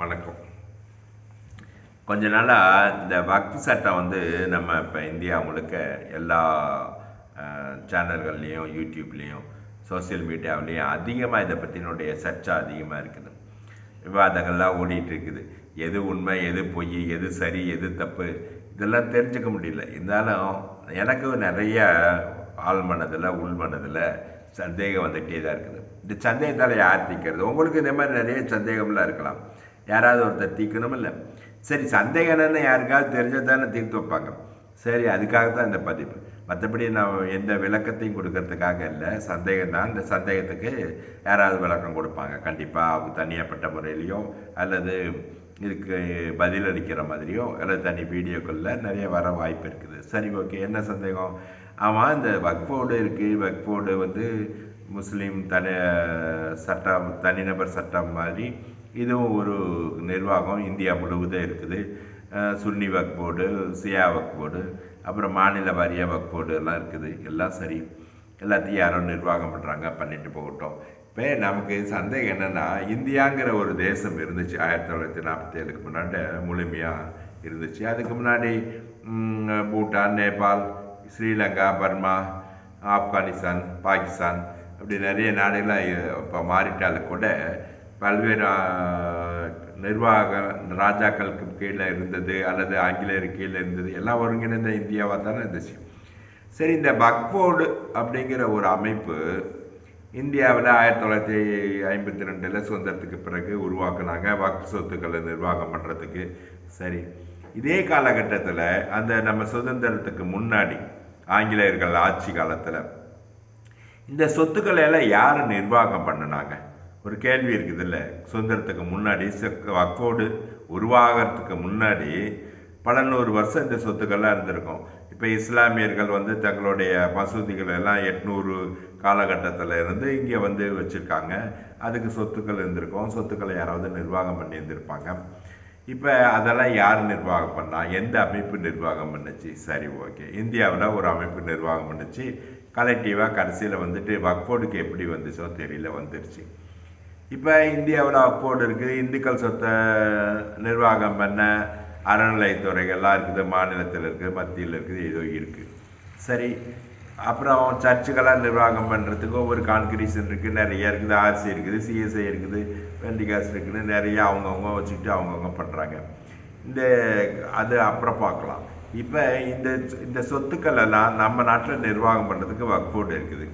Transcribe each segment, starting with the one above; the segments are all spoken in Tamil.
வணக்கம். கொஞ்ச நாளாக இந்த வக்ஃப் சட்டம் வந்து நம்ம இப்போ இந்தியா முழுக்க எல்லா சேனல்கள்லேயும் யூடியூப்லேயும் சோசியல் மீடியாவிலையும் அதிகமாக இதை பற்றினுடைய சர்ச்சை அதிகமாக இருக்குது. விவாதங்கள்லாம் ஓடிட்டு இருக்குது. எது உண்மை எது பொய் எது சரி எது தப்பு இதெல்லாம் தெரிஞ்சுக்க முடியல. இருந்தாலும் எனக்கு நிறைய ஆள் மனதில் உள் மனதில் சந்தேகம் வந்துகிட்டே தான் இருக்குது. இந்த சந்தேகத்தால் யார் நிற்கிறது உங்களுக்கு இந்த மாதிரி நிறைய சந்தேகம்லாம் இருக்கலாம். யாராவது ஒருத்தர் தீக்கணும் இல்லை. சரி சந்தேகம் என்னென்னு யாருக்காவது தெரிஞ்சதானே தீர்த்து வைப்பாங்க. சரி அதுக்காக தான் இந்த பதிவு மற்றபடி நான் எந்த விளக்கத்தையும் கொடுக்கறதுக்காக இல்லை. சந்தேகம் தான் இந்த சந்தேகத்துக்கு யாராவது விளக்கம் கொடுப்பாங்க. கண்டிப்பாக அவங்க தனியாப்பட்ட முறையிலையோ அல்லது இதுக்கு பதில் அளிக்கிற மாதிரியோ அல்லது தனி வீடியோக்களில் நிறைய வர வாய்ப்பு இருக்குது. சரி ஓகே என்ன சந்தேகம்? ஆமாம் இந்த வக்ஃபோர்டு இருக்குது வக்ஃபோர்டு வந்து முஸ்லீம் தனி சட்டம் தனிநபர் சட்டம் மாதிரி இதுவும் ஒரு நிர்வாகம் இந்தியா முழுவதும் இருக்குது. சுன்னி வக் போர்டு சியா வக் போர்டு அப்புறம் மாநில வாரிய வக் போர்டு எல்லாம் இருக்குது. எல்லாம் சரி. எல்லாத்தையும் யாரும் நிர்வாகம் பண்ணுறாங்க பண்ணிட்டு போகட்டும். இப்போ நமக்கு சந்தேகம் என்னென்னா இந்தியாங்கிற ஒரு தேசம் இருந்துச்சு. ஆயிரத்தி தொள்ளாயிரத்தி நாற்பத்தி ஏழுக்கு முன்னாடி முழுமையாக இருந்துச்சு. அதுக்கு முன்னாடி பூட்டான் நேபாள் ஸ்ரீலங்கா பர்மா ஆப்கானிஸ்தான் பாகிஸ்தான் அப்படி நிறைய நாடுகளாக இப்போ மாறிட்டாலும் கூட பல்வேறு நிர்வாக ராஜாக்களுக்கு கீழே இருந்தது அல்லது ஆங்கிலேயர் கீழே இருந்தது. எல்லாம் ஒருங்கிணைந்த இந்தியாவாக தானே இருந்துச்சு. சரி இந்த பக்போர்டு அப்படிங்கிற ஒரு அமைப்பு இந்தியாவில் ஆயிரத்தி தொள்ளாயிரத்தி ஐம்பத்தி ரெண்டில் சுதந்திரத்துக்கு பிறகு உருவாக்குனாங்க. வக்ஃப் சொத்துக்களை நிர்வாகம் பண்ணுறதுக்கு சரி இதே காலகட்டத்தில் அந்த நம்ம சுதந்திரத்துக்கு முன்னாடி ஆங்கிலேயர்கள் ஆட்சி காலத்தில் இந்த சொத்துக்களை எல்லாம் யார் நிர்வாகம் பண்ணினாங்க? ஒரு கேள்வி இருக்குது இல்லை சுதந்திரத்துக்கு முன்னாடி வக்கோடு உருவாகிறதுக்கு முன்னாடி பல நூறு வருஷம் இந்த சொத்துக்கள்லாம் இருந்திருக்கும். இப்போ இஸ்லாமியர்கள் வந்து தங்களுடைய மசூதிகள் எல்லாம் எட்நூறு காலகட்டத்தில் இருந்து இங்கே வந்து வச்சுருக்காங்க. அதுக்கு சொத்துக்கள் இருந்திருக்கும். சொத்துக்களை யாராவது நிர்வாகம் பண்ணி இருந்திருப்பாங்க இப்போ அதெல்லாம் யார் நிர்வாகம் பண்ணா? எந்த அமைப்பு நிர்வாகம் பண்ணுச்சு? சரி ஓகே. இந்தியாவில் ஒரு அமைப்பு நிர்வாகம் பண்ணுச்சு. கலெக்டிவாக கடைசியில் வந்துட்டு வக்போர்டுக்கு எப்படி வந்துச்சோ தெரியல வந்துருச்சு. இப்போ இந்தியாவில் வக்போர்டு இருக்குது இந்துக்கள் சொத்தை நிர்வாகம் பண்ண அறநிலையத்துறைகள்லாம் இருக்குது. மாநிலத்தில் இருக்குது மத்தியில் இருக்குது ஏதோ இருக்குது சரி. அப்புறம் சர்ச்சுக்கெல்லாம் நிர்வாகம் பண்ணுறதுக்கு ஒவ்வொரு கான்கிரீஷன் இருக்குது நிறைய இருக்குது. ஆர்சி இருக்குது சிஎஸ்ஐ இருக்குது வெண்டிகாஸ் இருக்குது நிறைய அவங்கவுங்க வச்சுக்கிட்டு அவங்கவுங்க பண்ணுறாங்க இந்த அது அப்புறம் பார்க்கலாம். இப்போ இந்த இந்த சொத்துக்கள் எல்லாம் நம்ம நாட்டில் நிர்வாகம் பண்ணுறதுக்கு வக்ஃபோர்டு இருக்குது.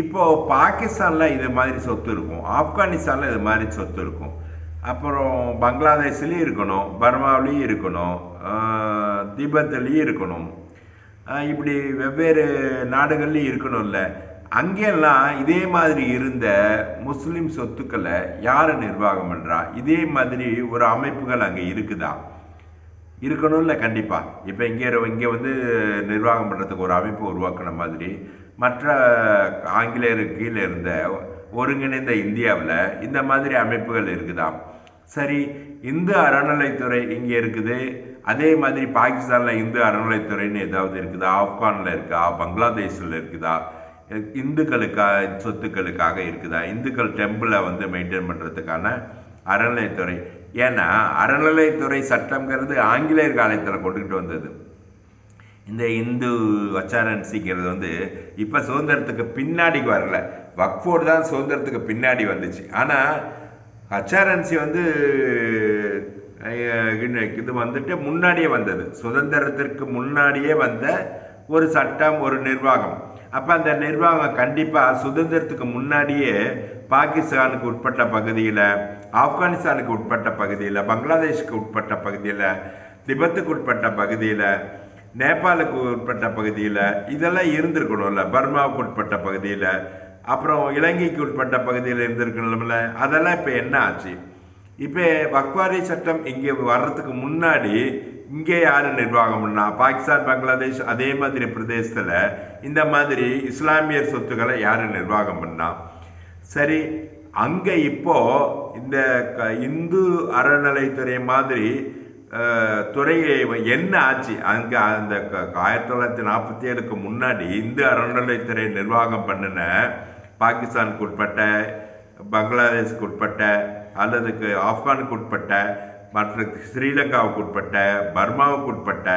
இப்போ பாகிஸ்தானில் இது மாதிரி சொத்து இருக்கும். ஆப்கானிஸ்தானில் இது மாதிரி சொத்து இருக்கும். அப்புறம் பங்களாதேஷ்லேயும் இருக்கணும். பர்மாவிலையும் இருக்கணும். திபத்துலேயும் இருக்கணும். இப்படி வெவ்வேறு நாடுகள்லையும் இருக்கணும்ல. அங்கெல்லாம் இதே மாதிரி இருந்த முஸ்லீம் சொத்துக்களை யார் நிர்வாகம் பண்ணுறா இதே மாதிரி ஒரு அமைப்புகள் அங்கே இருக்குதா? இருக்கணும்ல கண்டிப்பாக இப்போ இங்கே இங்கே வந்து நிர்வாகம் பண்ணுறதுக்கு ஒரு அமைப்பு உருவாக்கின மாதிரி. மற்ற ஆங்கிலேயருக்கு கீழே இருந்த ஒருங்கிணைந்த இந்தியாவில் இந்த மாதிரி அமைப்புகள் இருக்குதா சரி இந்து அறநிலைத்துறை இங்கே இருக்குது. அதே மாதிரி பாகிஸ்தானில் இந்து அறநிலைத்துறைன்னு ஏதாவது இருக்குதா? ஆப்கானில் இருக்கா? பங்களாதேஷில் இருக்குதா? இந்துக்களுக்கா சொத்துக்களுக்காக இருக்குதா? இந்துக்கள் டெம்பிளை வந்து மெயின்டைன் பண்ணுறதுக்கான அறநிலைத்துறை ஏன்னா அறநிலைத்துறை சட்டம்ங்கிறது ஆங்கிலேயர் காலத்தில் கொண்டுகிட்டு வந்தது. இந்த இந்து வச்சாரன்சிங்கிறது வந்து இப்போ சுதந்திரத்துக்கு பின்னாடி வரல. வக்ஃபோர்டு தான் சுதந்திரத்துக்கு பின்னாடி வந்துச்சு. ஆனால் ஹச்ஆர்என்சி வந்து இது வந்துட்டு முன்னாடியே வந்தது. சுதந்திரத்திற்கு முன்னாடியே வந்த ஒரு சட்டம் ஒரு நிர்வாகம். அப்போ அந்த நிர்வாகம் கண்டிப்பாக சுதந்திரத்துக்கு முன்னாடியே பாகிஸ்தானுக்கு உட்பட்ட பகுதியில் ஆப்கானிஸ்தானுக்கு உட்பட்ட பகுதியில் பங்களாதேஷுக்கு உட்பட்ட பகுதியில் திபத்துக்கு உட்பட்ட பகுதியில் நேபாளுக்கு உட்பட்ட பகுதியில் இதெல்லாம் இருந்திருக்கணும்ல பர்மாவுக்கு உட்பட்ட பகுதியில் அப்புறம் இலங்கைக்கு உட்பட்ட பகுதியில் இருந்திருக்கணும்ல அதெல்லாம் இப்போ என்ன ஆச்சு? இப்போ வக்வாரி சட்டம் இங்கே வர்றதுக்கு முன்னாடி இங்கே யார் நிர்வாகம் பண்ணா பாகிஸ்தான் பங்களாதேஷ் அதே மாதிரி பிரதேசத்தில் இந்த மாதிரி இஸ்லாமியர் சொத்துக்களை யார் நிர்வாகம் பண்ணா? சரி அங்கே இப்போ இந்த இந்து அறநிலைத்துறை மாதிரி துறையை என்ன ஆச்சு? அங்கே அந்த ஆயிரத்தி தொள்ளாயிரத்தி நாற்பத்தி ஏழுக்கு முன்னாடி இந்து அறநிலைத்துறை நிர்வாகம் பண்ணின பாகிஸ்தானுக்கு உட்பட்ட பங்களாதேஷ்க்கு உட்பட்ட அல்லது ஆப்கானுக்கு உட்பட்ட மற்ற ஸ்ரீலங்காவுக்கு உட்பட்ட பர்மாவுக்கு உட்பட்ட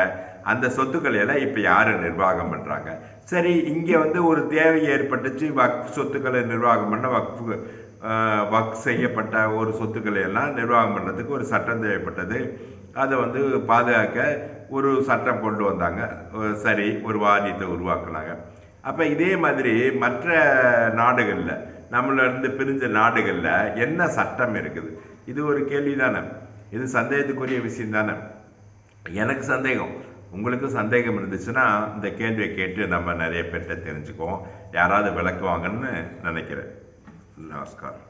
அந்த சொத்துக்களை எல்லாம் இப்போ யார் நிர்வாகம் பண்ணுறாங்க சரி இங்கே வந்து ஒரு தேவை ஏற்பட்டுச்சு. வக்ஃப் சொத்துக்களை நிர்வாகம் பண்ண வக்ஃப் வக் செய்யப்பட்ட ஒரு சொத்துக்களை எல்லாம் நிர்வாகம் பண்ணுறதுக்கு ஒரு சட்டம் தேவைப்பட்டது. அதை வந்து பாதுகாக்க ஒரு சட்டம் கொண்டு வந்தாங்க. சரி ஒரு வாரியத்தை உருவாக்குனாங்க. அப்போ இதே மாதிரி மற்ற நாடுகளில் நம்மளிருந்து பிரிஞ்ச நாடுகளில் என்ன சட்டம் இருக்குது? இது ஒரு கேள்வி தானே இது சந்தேகத்துக்குரிய விஷயம் தானே எனக்கு சந்தேகம். உங்களுக்கு சந்தேகம் இருந்துச்சுன்னா இந்த கேள்வியை கேட்டு நம்ம நிறைய பேர்கிட்ட தெரிஞ்சுக்குவோம். யாராவது விளக்குவாங்கன்னு நினைக்கிறேன். நமஸ்காரம்.